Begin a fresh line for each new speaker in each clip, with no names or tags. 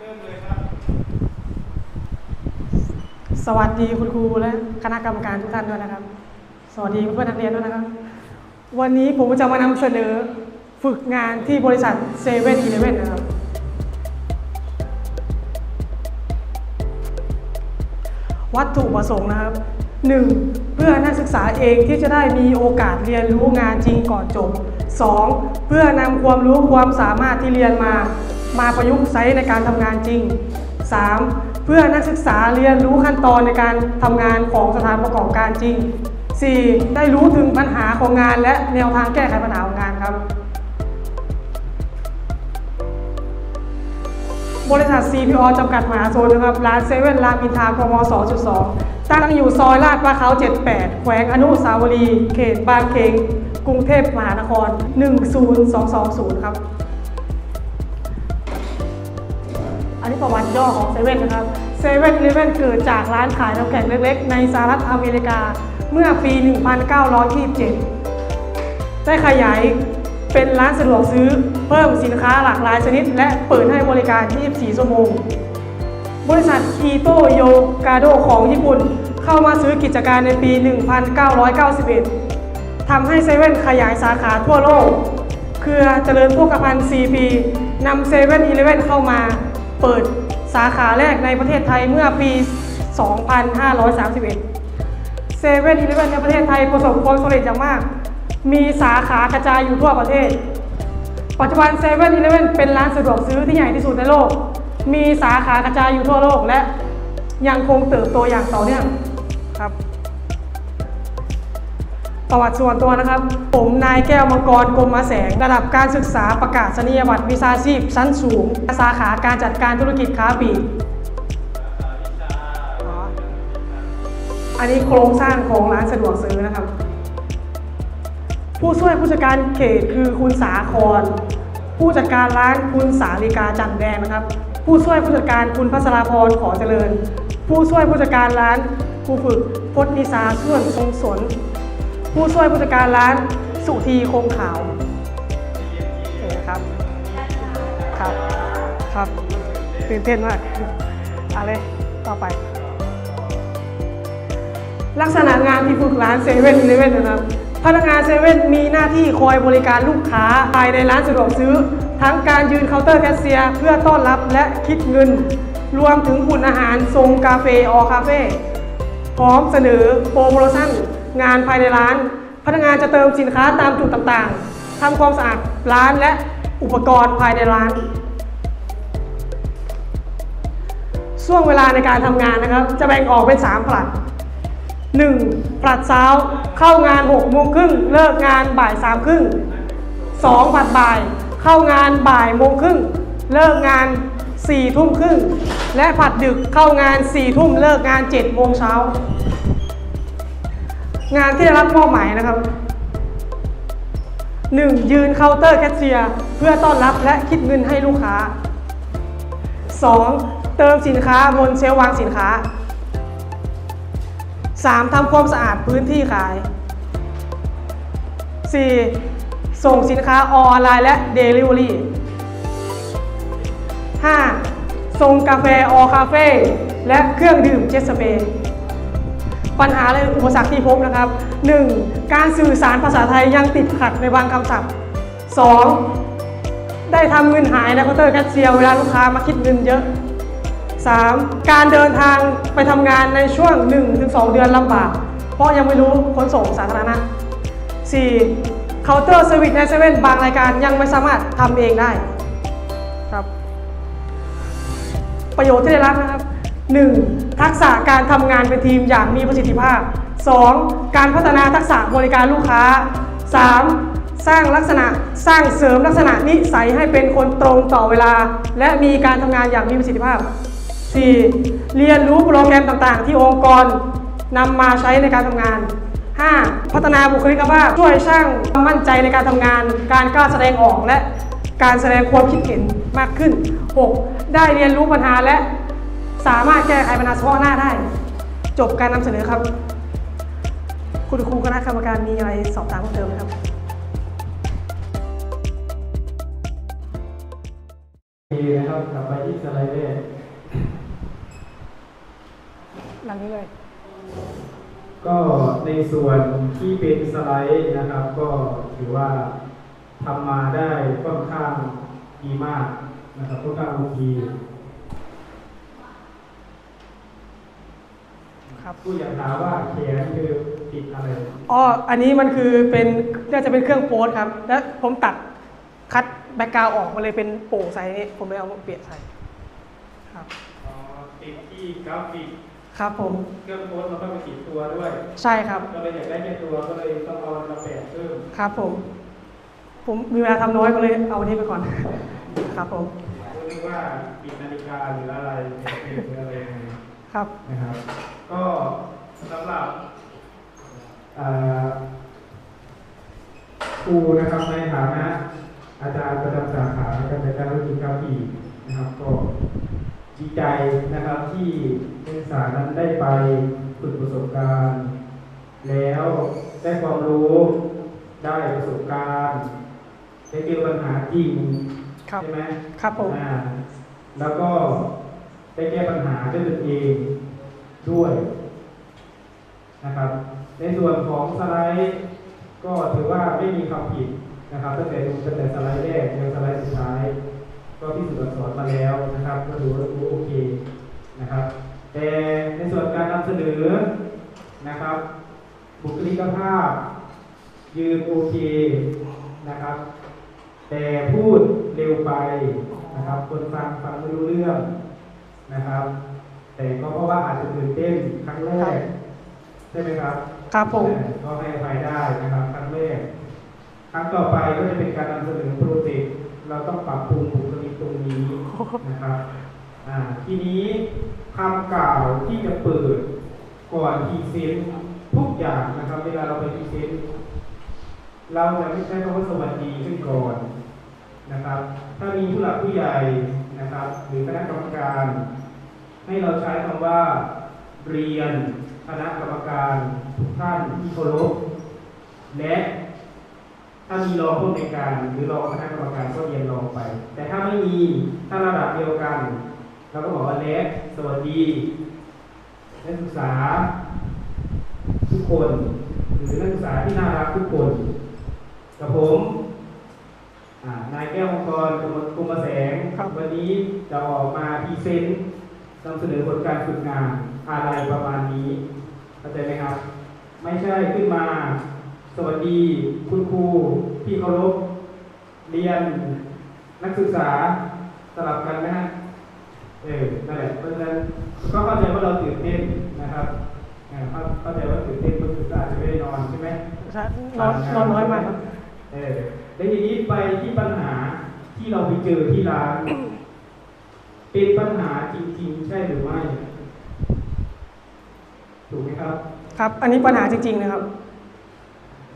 สวัสดีคุณครูและคณะกรรมการทุกท่านด้วยนะครับ สวัสดีเพื่อนนักเรียนด้วยนะครับ วันนี้ผมจะมานำเสนอฝึกงานที่บริษัทเซเว่นอีเลเว่นนะครับ วัตถุประสงค์นะครับ 1. เพื่อนักศึกษาเองที่จะได้มีโอกาสเรียนรู้งานจริงก่อนจบ 2. เพื่อนำความรู้ความสามารถที่เรียนมา มาประยุกต์ใช้ในการทำงานจริง 3. เพื่อนักศึกษาเรียนรู้ขั้นตอนในการทำงานของสถานประกอบการจริง 4. ได้รู้ถึงปัญหาของงานและแนวทางแก้ไขปัญหาของงานครับ บริษัท CPO จำกัดมหาชนนะครับ ร้านเซเว่นรามอินทรากม2.2 ตั้งอยู่ซอยลาดพร้าว78 แขวงอนุสาวรีย์เขตบางเขงกรุงเทพมหานคร 10220 ครับ นนี้ประวัติย่อของเซเว่นนะครับเซเว่นเลเว่นเกิดจากร้านขายน้ำแข็งเล็กๆ ในสหรัฐอเมริกาเมื่อปี 1927 ได้ขยายเป็นร้านสะดวกซื้อเพิ่มสินค้าหลากหลายชนิด และเปิดให้บริการ 24 ชั่วโมง บริษัทคีโตโยกาโดของญี่ปุ่นเข้ามาซื้อกิจการในปี 1991 ทำให้เซเว่นขยายสาขาทั่วโลก เครือเจริญโภคภัณฑ์ CP นำเซเว่นอีเลเว่นเข้ามา เปิดสาขาแรกในประเทศไทยเมื่อปี 2531เซเว่นอีเลฟเว่นในประเทศไทยประสบความสำเร็จอย่างมาก มีสาขากระจายอยู่ทั่วประเทศ ปัจจุบันเซเว่นอีเลฟเว่นเป็นร้านสะดวกซื้อที่ใหญ่ที่สุดในโลก มีสาขากระจายอยู่ทั่วโลกและยังคงเติบโตอย่างต่อเนื่องครับ ประวัติส่วนตัวนะครับ ผมนายแก้วมังกรกรมมาแสง ระดับการศึกษาประกาศนียบัตรวิชาชีพ ชั้นสูง สาขาการจัดการธุรกิจค้าปลีกอันนี้โครงสร้างของร้านสะดวกซื้อนะครับ ผู้ช่วยผู้จัดการเขตคือคุณสาคร ผู้จัดการร้านคุณสาลิกาจันแดงนะครับ ผู้ช่วยผู้จัดการคุณพัชราพรขอเจริญ ผู้ช่วยผู้จัดการร้านครูฝึกพจนิสาส่วนทรงสน ผู้ช่วยผู้จัดการร้านสุธีคงขาวโอเคครับ ครับ ครับ ตื่นเต้นมากอะไรต่อไป ลักษณะงานที่ฝึกร้านเซเว่นอีเลเว่นนะครับ พนักงานเซเว่นมีหน้าที่คอยบริการลูกค้าภายในร้านสะดวกซื้อ ทั้งการยืนเคาน์เตอร์แคชเชียร์เพื่อต้อนรับและคิดเงิน รวมถึงหุ่นอาหารทรงกาเฟออคาเฟ่พร้อมเสนอโปรโมชั่น งานภายในร้าน พนักงานจะเติมสินค้าตามจุดต่างๆทำความสะอาดร้านและอุปกรณ์ภายในร้าน ช่วงเวลาในการทำงานนะครับ จะแบ่งออกเป็น 3 ผลัด 1. ผลัดเช้าเข้างาน6โมงครึ่งเลิกงานบ่าย3ามครึ่ง 2. ผลัดบ่าย เข้างานบ่ายโมงครึ่งเลิกงาน4ทุ่มครึ่งและผลัดดึกเข้างาน4ทุ่มเลิกงาน7โมงเช้า งานที่ได้รับมอบหมายนะครับ 1. ยืนเคาน์เตอร์แคชเชียร์เพื่อต้อนรับและคิดเงินให้ลูกค้า 2. เติมสินค้าบนเชลฟ์วางสินค้า 3. ทำความสะอาดพื้นที่ขาย 4. ส่งสินค้าออนไลน์และ Delivery 5. ส่งกาแฟออคาเฟ่และเครื่องดื่มเจสเปย์ ปัญหาและอุปสรรคที่พบนะครับ 1. การสื่อสารภาษาไทยยังติดขัดในบางคำศัพท์ 2. ได้ทำเงินหายในเคาน์เตอร์แคชเชียร์เวลาลูกค้ามาคิดเงินเยอะ 3. การเดินทางไปทำงานในช่วง 1-2 เดือนลำบาก เพราะยังไม่รู้ขนส่งสาธารณะ 4. เคาน์เตอร์เซอร์วิสในเซเว่นบางรายการยังไม่สามารถทำเองได้ครับประโยชน์ที่ได้รับนะครับ 1. ทักษะการทำงานเป็นทีมอย่างมีประสิทธิภาพ 2. การพัฒนาทักษะบริการลูกค้า 3. สร้างลักษณะสร้างเสริมลักษณะนิสัยให้เป็นคนตรงต่อเวลา และมีการทำงานอย่างมีประสิทธิภาพ 4. เรียนรู้โปรแกรมต่างๆ ที่องค์กรนำมาใช้ในการทำงาน 5. พัฒนาบุคลิกภาพช่วยสร้างความมั่นใจในการทำงาน การกล้าแสดงออกและการแสดงความคิดเห็นมากขึ้น 6. ได้เรียนรู้ปัญหาและ สามารถแก้ไขปัญหาเฉพาะหน้าได้ จบการนำเสนอครับ คุณครูคณะกรรมการมีอะไรสอบถามเพิ่มเติมไหมครับ
มนะครับกลับไปที่สไลด์แรก
หลังนี้เลย
ก็ในส่วนที่เป็นสไลด์นะครับ ก็ถือว่าทำมาได้ค่อนข้างดีมากนะครับค่อนข้างโอเค
ครับ
ผู้อยากถามว่าแขนคือติดอะไร
อ๋ออันนี้มันคือเป็นน่าจะเป็นเครื่องโพสต์ครับ แล้วผมตัดคัดแบ็กกราวออกมาเลยเป็นโปร่งใสนี่ผมเลยเอามาเปลี่ยนใส่ครับ
อ๋อติดที่กราฟิก
ครับผม
เครื่องโพสต์มันก็ไปติดตัวด้วย
ใช่ครับ
ก็เลยอยากได้แค่ตัวก็เลยต้องเอามาแปะเพิ่ม
ครับผม ผมมีเวลาทำน้อยก็เลยเอาอันนี้ไปก่อนครับผม
รู้สึกว่าปิดนาฬิกาหรืออะไรหรืออะไรยังไง
ครับ
นะครับ ก็สำหรับอ่าครูนะครับในฐานะอาจารย์ประจำสาขาการจัดการธุรกิจกราฟีนะครับก็ดีใจนะครับที่นักศึกษานั้นได้ไปฝึกประสบการณ์ แล้วได้ความรู้ได้ประสบการณ์ได้เจอปัญหาจริง
ครับ
ใช่ไหม
ครับผม
อ่าแล้วก็ได้แก้ปัญหาด้วยตนเอง ด้วยนะครับ ในส่วนของสไลด์ก็ถือว่าไม่มีคำผิดนะครับตั้งแต่ดูตั้งแต่สไลด์แรกจนสไลด์สุดท้าย ก็พิสูจน์อักษรมาแล้วนะครับ ก็ถือว่าโอเคนะครับ แต่ในส่วนการนำเสนอนะครับ บุคลิกภาพ ยืนโอเคนะครับ แต่พูดเร็วไปนะครับ คนฟังฟังไม่รู้เรื่องนะครับ แต่ก็เพราะว่าอาจจะตื่นเต้นครั้งแรกใช่ไหมครับ
ครับผม
เออก็ให้อภัยได้นะครับครั้งแรกครั้งต่อไปก็จะเป็นการนำเสนอโปรเจกต์เราต้องปรับปรุงบุคลิกตรงนี้นะครับอ่าทีนี้คำกล่าวที่จะเปิดก่อนพรีเซนต์ทุกอย่างนะครับ เวลาเราไปพรีเซนต์เราจะไม่ใช้คำว่าสวัสดีขึ้นก่อนนะครับ ถ้ามีผู้หลักผู้ใหญ่นะครับ หรือคณะกรรมการ ให้เราใช้คำว่า เรียนคณะกรรมการทุกท่านที่เคารพและถ้ามีรองผู้อำนการหรือรองคณะกรรมการก็เรียนรองไป แต่ถ้าไม่มีถ้าระดับเดียวกันเราก็บอกว่าและสวัสดีนักศึกษา ทุกคนหรือนักศึกษาที่น่ารักทุกคนกับผมนายแก้วมังกรกรมกรมแสงวันนี้จะออกมาพรีเซนต์ นำเสนอผลการฝึกงานอะไรประมาณนี้เข้าใจไหมครับ ไม่ใช่ขึ้นมา สวัสดี คุณครูที่เคารพเรียน นักศึกษาสลับกันนะฮะเออนั่นแหละเพราะฉะนั้นก็เข้าใจว่าเราตื่นเต้นนะครับอ่าเข้าเข้าใจว่าตื่นเต้นก็คืออาจจะไม่ได้นอนใช่ไหม
ใช่นอนนอนน้อยมากครับ
เออแล้วทีนี้ไปที่ปัญหาที่เราไปเจอที่ร้าน เป็นปัญหาจริง ๆ ใช่หรือไม่ถูกไหมครับ
ครับ อันนี้ปัญหาจริง ๆ นะครับ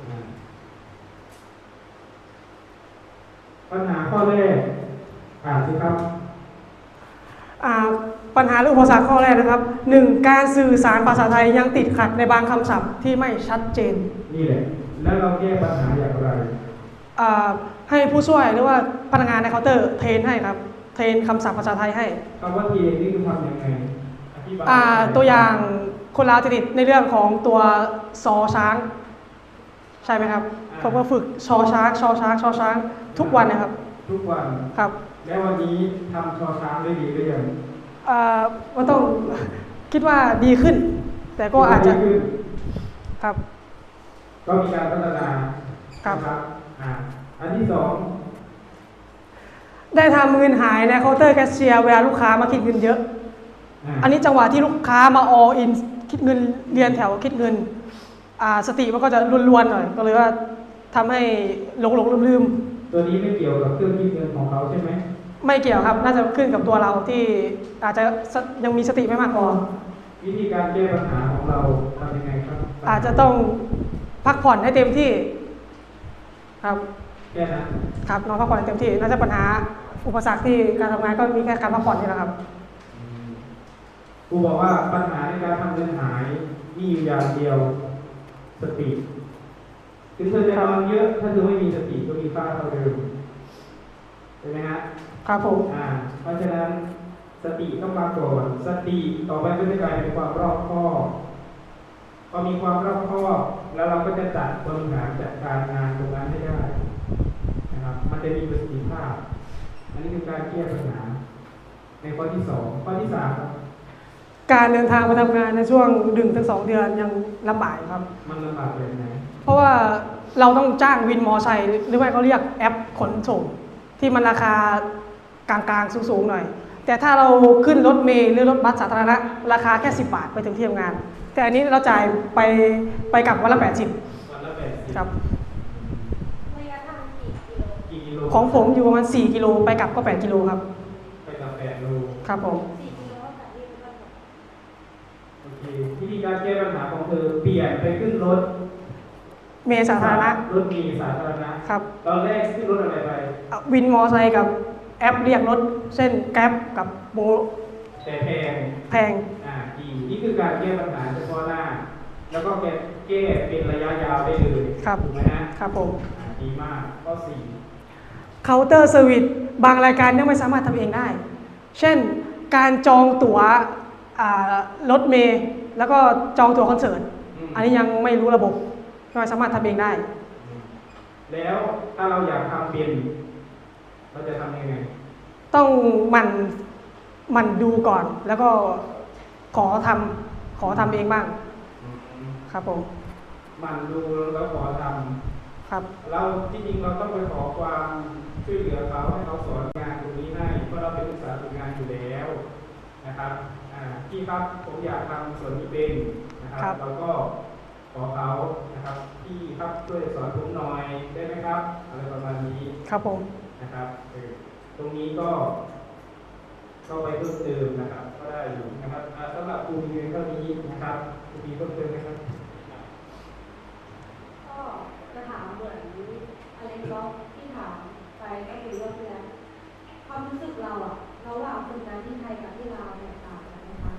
อ่าปัญหาข้อแรกอ่านสิครับ
อ่าปัญหาหรืออุปสรรคข้อแรกนะครับหนึ่งการสื่อสารภาษาไทยยังติดขัดในบางคำศัพท์ที่ไม่ชัดเจน
นี่แหละ แล้วเราแก้ปัญหาอย่างไร
อ่าให้ผู้ช่วยหรือว่าพนักงานในเคาน์เตอร์เทรนให้ครับ เทรนคำศัพท์ภาษาไทยให้
คำว่าทีนี่คือทำยังไงอธิบาย
อ่า
หน่
ตัวอย่างคนลาวจะติดในเรื่องของตัวซอช้าง ใช่ไหมครับผมก็ฝึกชอช้างชอช้างชอช้าง ทุกวันนะครับ
ทุกวัน
ครับ
แล้ววันนี้ทำชอช้างได้ดีหรือยัง
อ่ามันต้องคิดว่าดีขึ้น แต่ก็อาจจะ
ดีขึ้น
ครับ
ก็มีการพัฒนา
ครับ
นะอ่าอันที่สอง
ได้ทำเงินหายในเคาน์เตอร์แคชเชียร์เวลาลูกค้ามาคิดเงินเยอะาอันนี้จังหวะที่ลูกค้ามาออินคิดเงินเรียนแถวคิดเงินอ่าสติมันก็จะลวนๆหน่อย ก็เลยว่าทำให้หลงหลงลืมลืม
ตัวนี้ไม่เกี่ยวกับเครื่องคิดเงินของเขาใช่ไหม
ๆไม่เกี่ยวครับ น่าจะขึ้นกับตัวเราที่อาจจะสยังมีสติไม่มากพอ
วิธีการแก้ปัญหาของเราทำยังไงครับ
อาจจะต้องพักผ่อนให้เต็มที่ ครับ
แก้นะ
ครับนอนพักผ่อนให้เต็มที่น่าจะปัญหา อุปสรรคที่การทำงานก็มีแค่การพักผ่อนนี่แหละครับ
ครูบอกว่าปัญหาในการทำเงินหายมีอยู่อย่างเดียวสติถึงเธอจะนอนเยอะ ถ้าเธอไม่มีสติก็มีค่าเท่าเดิมใช่ไหมฮะ
ครับผม
อ่าเพราะฉะนั้นสติต้องมาก่อนสติต่อไปก็จะกลายเป็นความรอบคอบพอมีความรอบคอบแล้วเราก็จะจัดบริหารจัดการงานตรงนั้นให้ได้นะครับมันจะมีประสิทธิภาพอันนี้คือ การแก้ปัญหา ในข้อที่สองข้อที่สามครับ
การเดินทางมาทำงานในช่วงดึงถึงสองเดือนยังลำบากครับ
มันลำบากแบบไหน
เพราะว่าเราต้องจ้างวินมอไซค์หรือว่าเขาเรียกแอปขนส่ง ที่มันราคากลางๆสูงๆหน่อย แต่ถ้าเราขึ้นรถเมล์หรือรถบัสสาธารณะราคาแค่ 10 บาทไปถึงที่ทำงาน แต่อันนี้เราจ่ายไปไปกลับวันละ 80
วันละแปดสิบ
ครับ
ระยะทางกี่กิโล
กี่กิโล
ของผมอยู่ประมาณ 4 กิโลไปกลับก็ 8 กิโลครับ
ไปกับแปดโล
ครับผม
สี่กิโลจากที่บ้าน
โอเควิธีการแก้ปัญหาของเธอเปลี่ยนไปขึ้นรถ
เมล์สาธารณะ
รถมีสาธารณะ
ครับ
ตอนแรกขึ้นรถอะไรไป
วินมอไซค์กับแอปเรียกรถเช่นแกร็บกับโบ
แต่แพง
แพง
อ่าดีนี่คือการแก้ปัญหาเฉพาะหน้า แล้วก็แก้แก้เป็นระยะยาวได้เลย
ครับ
ถูกไหมฮะ
ครับผม
อ่าดีมากข้อสี่
เคาน์เตอร์เซอร์วิสบางรายการยังไม่สามารถทำเองได้ เช่นการจองตั๋วอ่ารถเมล์แล้วก็จองตั๋วคอนเสิร์ต
ม
อันนี้ยังไม่รู้ระบบไม่สามารถทำเองได้
แล้วถ้าเราอยากทำเป็นเราจะทำยังไง
ต้องหมันหมันดูก่อนแล้วก็ขอทำขอทำเองบ้าง ครับผม
หมันดูแล้วขอทำ
ครับ
เราที่จริงเราต้องไปขอความช่วยเหลือเขาให้เขาสอนงานตรงนี้ให้เพราะเราเป็นศึกษาฝึกงานอยู่แล้วนะครับอ่าพี่ครับผมอยากทำส่วนนี้เป็นนะครับ
ครับ
เราก็ขอเขานะครับพี่ครับช่วยสอนผมหน่อยได้ไหมครับอะไรประมาณนี้
ครับผม
นะครับเออตรงนี้ก็เข้าไปเพิ่มเติมนะครับ ก็ได้อยู่นะครับอ่าสำหรับครูมีเพียงเท่านี้นะครับครูมีเพิ่มเติมไหมครับ
ก็จะถามเหมือน อะไรก็ที่ถามไปก็คือว่าคือความรู้สึกเราอะระหว่างฝึกงานที่ไทยกับที่ลาวแตกต่างกันไหมคะ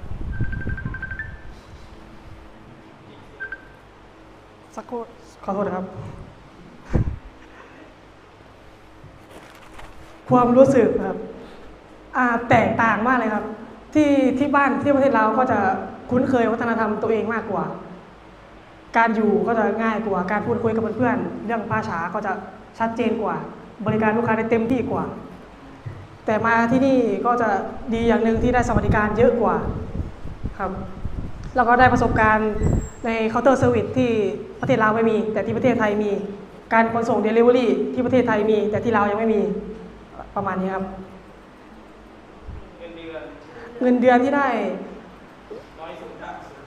สักครู่ขอโทษนะครับ ความรู้สึกครับอ่าแตกต่างมากเลยครับ ที่ที่บ้านที่ประเทศเราวก็จะคุ้นเคยวัฒนธรรมตัวเองมากกว่า การอยู่ก็จะง่ายกว่า การพูดคุยกับเพื่อนๆเรื่องภาษาก็จะ ชัดเจนกว่า บริการลูกค้าได้เต็มที่กว่า แต่มาที่นี่ก็จะดีอย่างหนึ่งที่ได้สวัสดิการเยอะกว่าครับแล้วก็ได้ประสบการณ์ในเคาน์เตอร์เซอร์วิสที่ประเทศลาวไม่มี แต่ที่ประเทศไทยมี การขนส่งเดลิเวอรี่ที่ประเทศไทยมี แต่ที่ลาวยังไม่มีประมาณนี้ครับ
เงินเดือน
เงินเดือนที่ได้
น้อยสุดมากสุด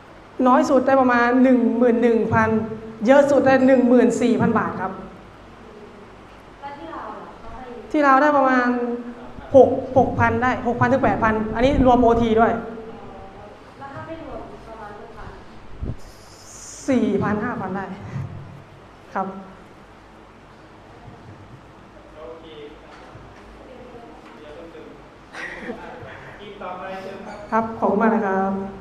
น้อยสุดได้ประมาณ 11,000 เยอะสุดได้ 14,000 บาทครับ
แล้วที่ลาวอะ
ที่ลาได้ประมาณ6 6,000ได้6,000ถึง8,000อันนี้รวมโอทีด้วย
แล้วถ้าไม่รวมประมาณเท่าไหร่
4,000 5,000ได้ครับ
โอเคเดี๋ยวเพิ่มเติมอีกต่อไปเชิญครับ
ครับ ขอบคุณมากนะครับ